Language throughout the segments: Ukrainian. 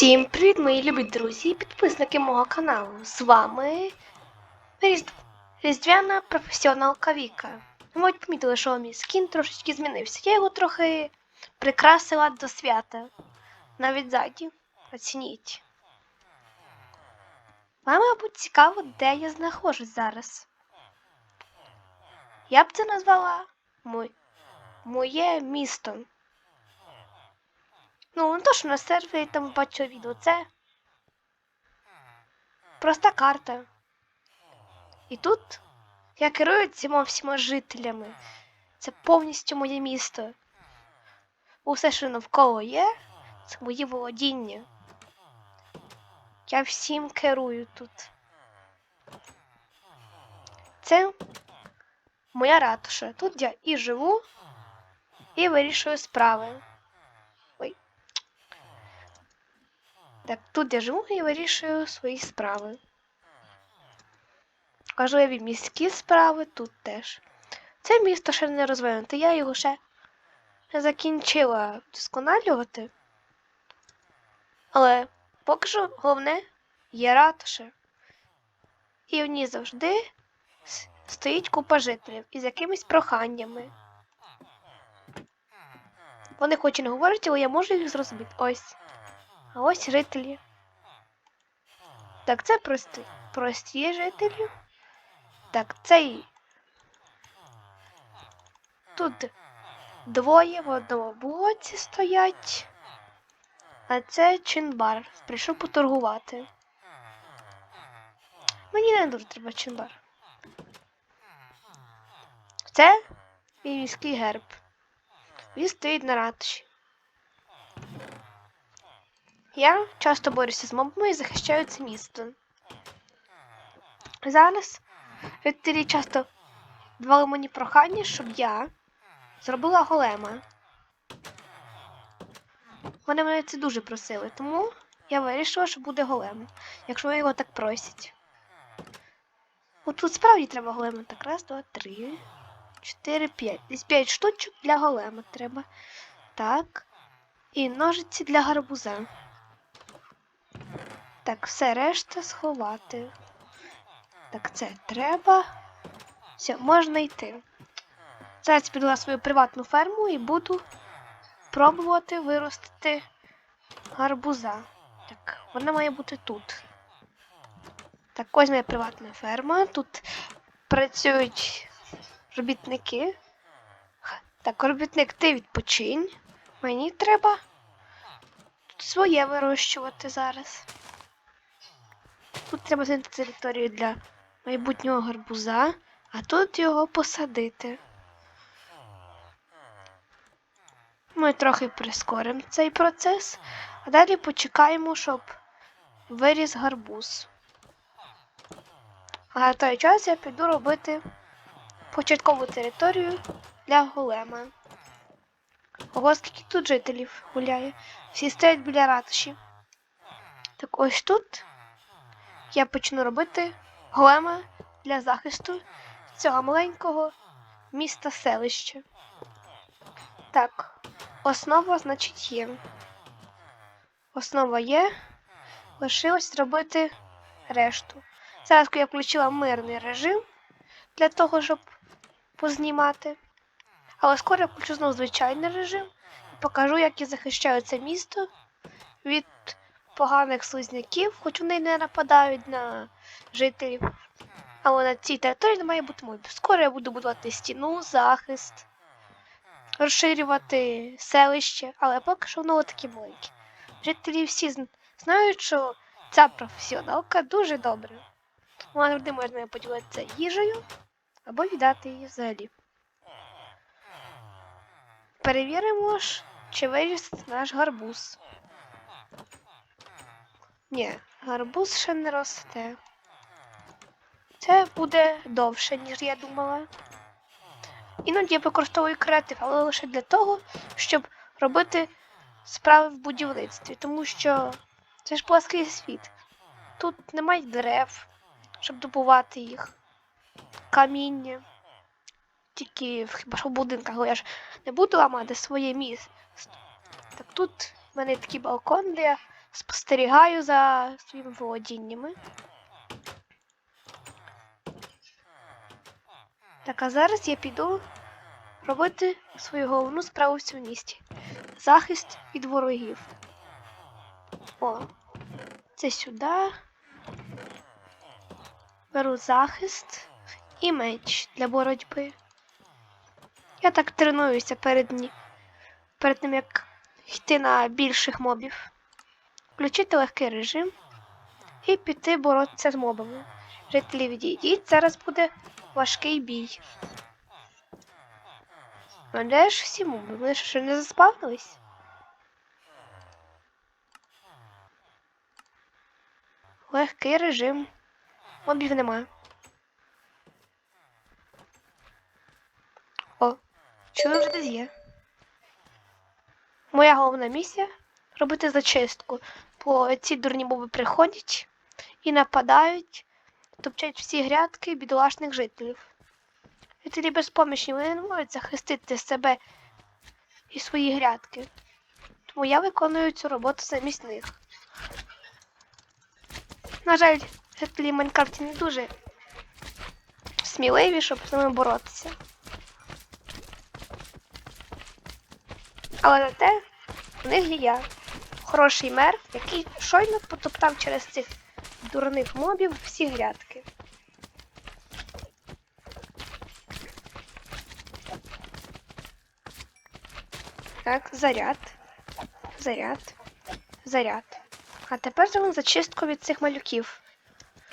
Всім привіт, мої любі друзі і підписники мого каналу. З вами Різдв... Різдвяна професіоналка Віка. Ви мабуть помітили, що мій скін трошечки змінився. Я його трохи прикрасила до свята. Навіть ззаді. Оцініть. Вам, мабуть, цікаво, де я знаходжусь зараз. Я б це назвала мой... моє місто. Ну, то, що на сервері там бачу відео, це проста карта. І тут я керую цими всіма жителями. Це повністю моє місто. Усе, що навколо є, це мої володіння. Я всім керую тут. Це моя ратуша. Тут я і живу, і вирішую справи. Так, тут я живу і вирішую свої справи. Важливі міські справи тут теж. Це місто ще не розвинуте, я його ще не закінчила вдосконалювати. Але поки що головне є ратуша. І в ній завжди стоїть купа жителів із якимись проханнями. Вони хоч і не говорять, але я можу їх зрозуміти. Ось. А ось жителі. Так, це прості, прості жителі. Так, цей. Тут двоє в одному блоці стоять. А це чинбар. Прийшов поторгувати. Мені не дуже треба чинбар. Це мій міський герб. Він стоїть на ратуші. Я часто борюся з мобами і захищаю це місто. Зараз жителі часто давали мені прохання, щоб я зробила голема. Вони мене це дуже просили, тому я вирішила, що буде голем, якщо його так просять. От тут справді треба голема. Так, раз, два, три, чотири, п'ять. Десь п'ять штучок для голема треба. Так. І ножиці для гарбуза. Так, все решта сховати. Так, це треба. Все, можна йти. Зараз піду на свою приватну ферму і буду пробувати виростити гарбуза. Так, вона має бути тут. Так, ось моя приватна ферма. Тут працюють робітники. Так, робітник, ти відпочинь. Мені треба тут своє вирощувати зараз. Тут треба знайти територію для майбутнього гарбуза, а тут його посадити. Ми трохи прискоримо цей процес, а далі почекаємо, щоб виріс гарбуз. А на той час я піду робити початкову територію для голема. Ого, скільки тут жителів гуляє. Всі стоять біля ратуші. Так ось тут я почну робити голема для захисту цього маленького міста селища. Так, основа, значить, є. Основа є. Лишилось зробити решту. Зараз я включила мирний режим для того, щоб познімати. Але скоро я включу знову звичайний режим і покажу, як я захищаю це місто від поганих слизняків, хоч вони не нападають на жителів. Але на цій території не має бути мобів. Скоро я буду будувати стіну, захист, розширювати селище, але поки що воно таке маленьке. Жителі всі знають, що ця професіоналка дуже добра. Вона завжди можна поділитися їжею або віддати її взагалі. Перевіримо ж, чи виріс наш гарбуз. Ні, гарбуз ще не росте. Це буде довше, ніж я думала. Іноді я використовую креатив, але лише для того, щоб робити справи в будівництві, тому що це ж плаский світ. Тут немає дерев, щоб добувати їх, каміння. Тільки хіба що в будинках, але я ж не буду ламати своє місце. Так тут в мене такий балкон, де спостерігаю за своїми володіннями. Так, а зараз я піду робити свою головну справу в цьому місті. Захист від ворогів. О, це сюди. Беру захист і меч для боротьби. Я так тренуюся перед, перед тим, як йти на більших мобів. Включити легкий режим і піти боротися з мобами. Жителі відійдіть, зараз буде важкий бій. А де ж всі моби? Вони ще не заспавнились? Легкий режим. Мобів немає. О, чую вже десь є. Моя головна місія робити зачистку. Бо ці дурні моби приходять і нападають, топчать всі грядки бідолашних жителів. Жителі безпомічні, вони не можуть захистити себе і свої грядки. Тому я виконую цю роботу замість них. На жаль, жителі Майнкрафті не дуже сміливі, щоб з ними боротися. Але на те в них є я. Хороший мер, який щойно потоптав через цих дурних мобів всі грядки. Так, заряд. Заряд. Заряд. А тепер зробимо зачистку від цих малюків.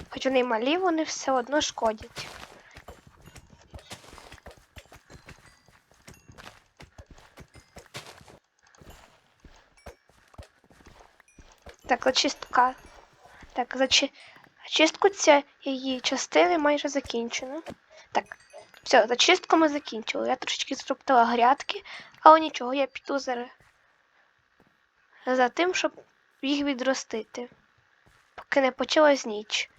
Хоч вони малі, вони все одно шкодять. Так, зачистка. Так, зачи... зачистку цієї частини майже закінчено. Так, все, зачистку ми закінчили. Я трошечки зроптила грядки, але нічого, я піду зараз за тим, щоб їх відростити. Поки не почалась ніч.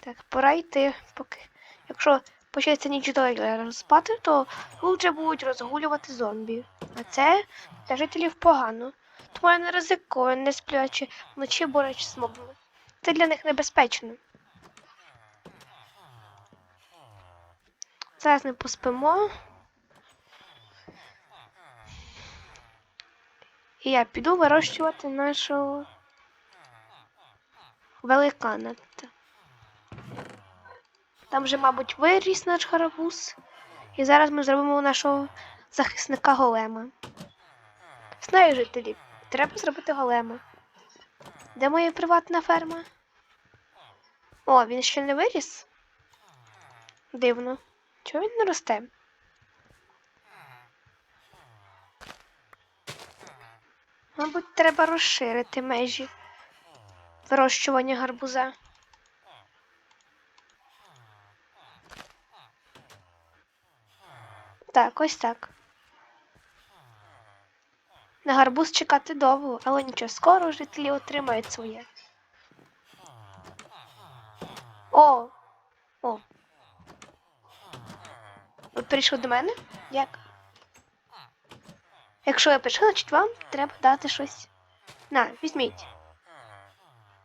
Так, пора йти, поки. Якщо почнеться ніч до спати, то вже будуть розгулювати зомбі. А це для жителів погано. Тому я не ризикую, не сплячи вночі борючи з мобами. Це для них небезпечно. Зараз ми поспимо. І я піду вирощувати нашого великана. Там вже, мабуть, виріс наш гарбуз. І зараз ми зробимо нашого захисника голема. Знаю жителі, треба зробити голема. Де моя приватна ферма? О, він ще не виріс? Дивно. Чого він не росте? Мабуть, треба розширити межі вирощування гарбуза. Так, ось так. На гарбуз чекати довго, але нічого, скоро жителі отримають своє. О! О! Ви прийшли до мене? Як? Якщо я прийшла, значить вам треба дати щось. На, візьміть.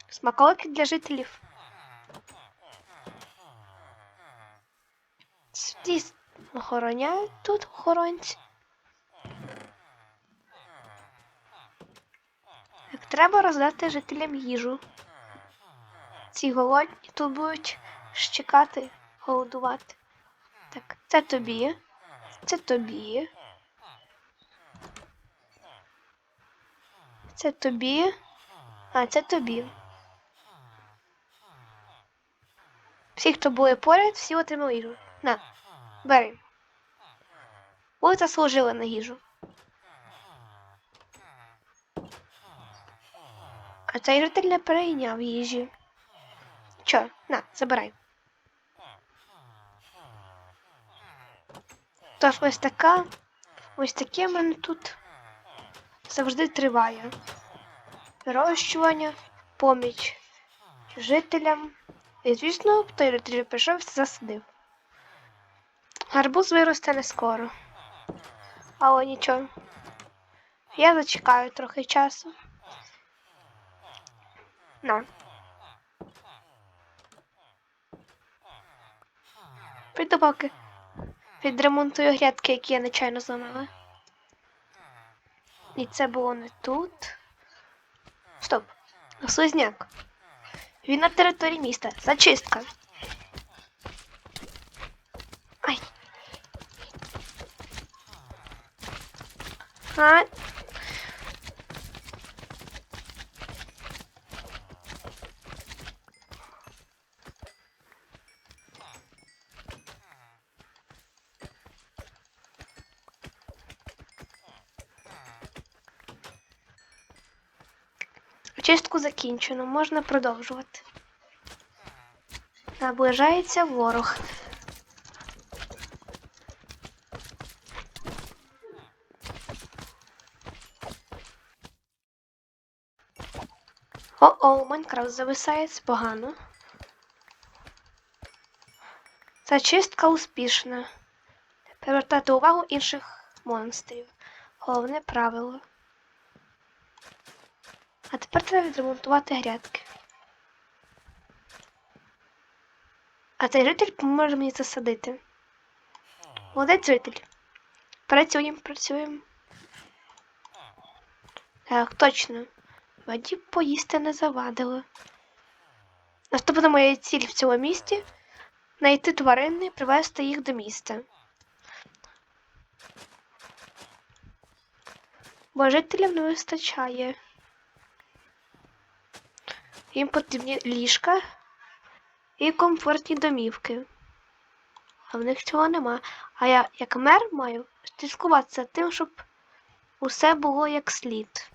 Смаколики для жителів. Ті охороняють тут охоронці. Треба роздати жителям їжу. Ці голодні тут будуть щекати, голодувати. Так, це тобі, це тобі. Це тобі. А, це тобі. Всі, хто були поряд, всі отримали їжу. На, бери. Ви заслужили на їжу. А цей житель не перейняв їжі. Чо, на, забирай. Тож ось така, ось таке в мене тут завжди триває. Вирощування, поміч жителям. І, звісно, той житель прийшов все засадив. Гарбуз виросте не скоро. Але нічого. Я зачекаю трохи часу. На. Піду поки відремонтую грядки, які я нечайно зламала. І це було не тут. Стоп. Слизняк. Він на території міста. Зачистка. Ай. А. закінчено, можна продовжувати. Наближається ворог. О-о, Майнкрафт зависає погано. Зачистка успішна. Привертати увагу інших монстрів. Головне правило. А тепер треба відремонтувати грядки. А цей житель поможе мені засадити. Молодець житель. Працюємо, працюємо. Так, точно. Воді поїсти не завадило. Наступна моя ціль в цьому місті знайти тварин і привезти їх до міста. Бо жителям не вистачає. Їм потрібні ліжка і комфортні домівки. А в них цього нема. А я, як мер, маю слідкуватися тим, щоб усе було як слід.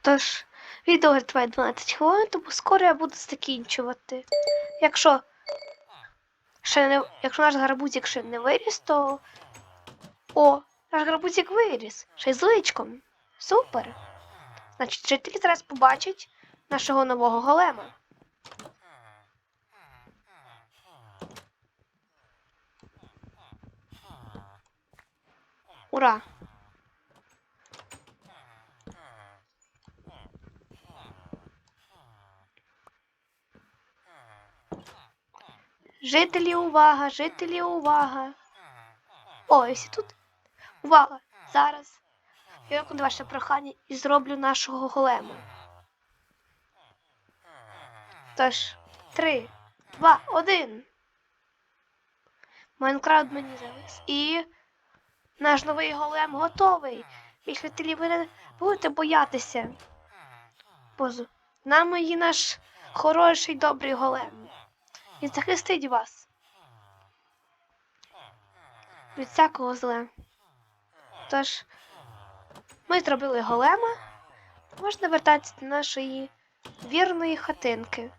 Тож, відео триває 12 хвилин, тому скоро я буду закінчувати. Якщо ще не, якщо наш гарбузик ще не виріс, то. О, наш гарбузик виріс. Ще й з личком. Супер. Значить, жителі зараз побачать нашого нового голема. Ура! Жителі, увага, жителі, увага. О, і тут. Увага! Зараз я виконую ваше прохання і зроблю нашого голема. Тож, три, два, один. Майнкрафт мені завис. І наш новий голем готовий. І жителі ви не будете боятися. Бо з нами є наш хороший добрий голем. Він захистить вас. Від всякого зла. Тож, ми зробили голема. Можна вертатися до нашої вірної хатинки.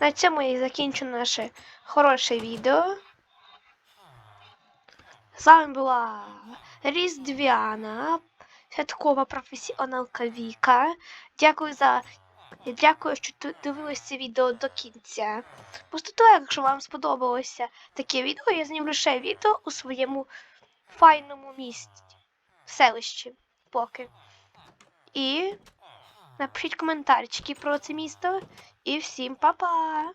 На цьому я закінчу наше хороше відео. З вами була Різдвяна, святкова професіоналка Віка. Дякую за. Дякую, що дивилися це відео до кінця. Просто якщо вам сподобалося таке відео, я знімлю ще відео у своєму файному місці, селищі поки. І напишіть коментарчики про це місто. І всім па-па!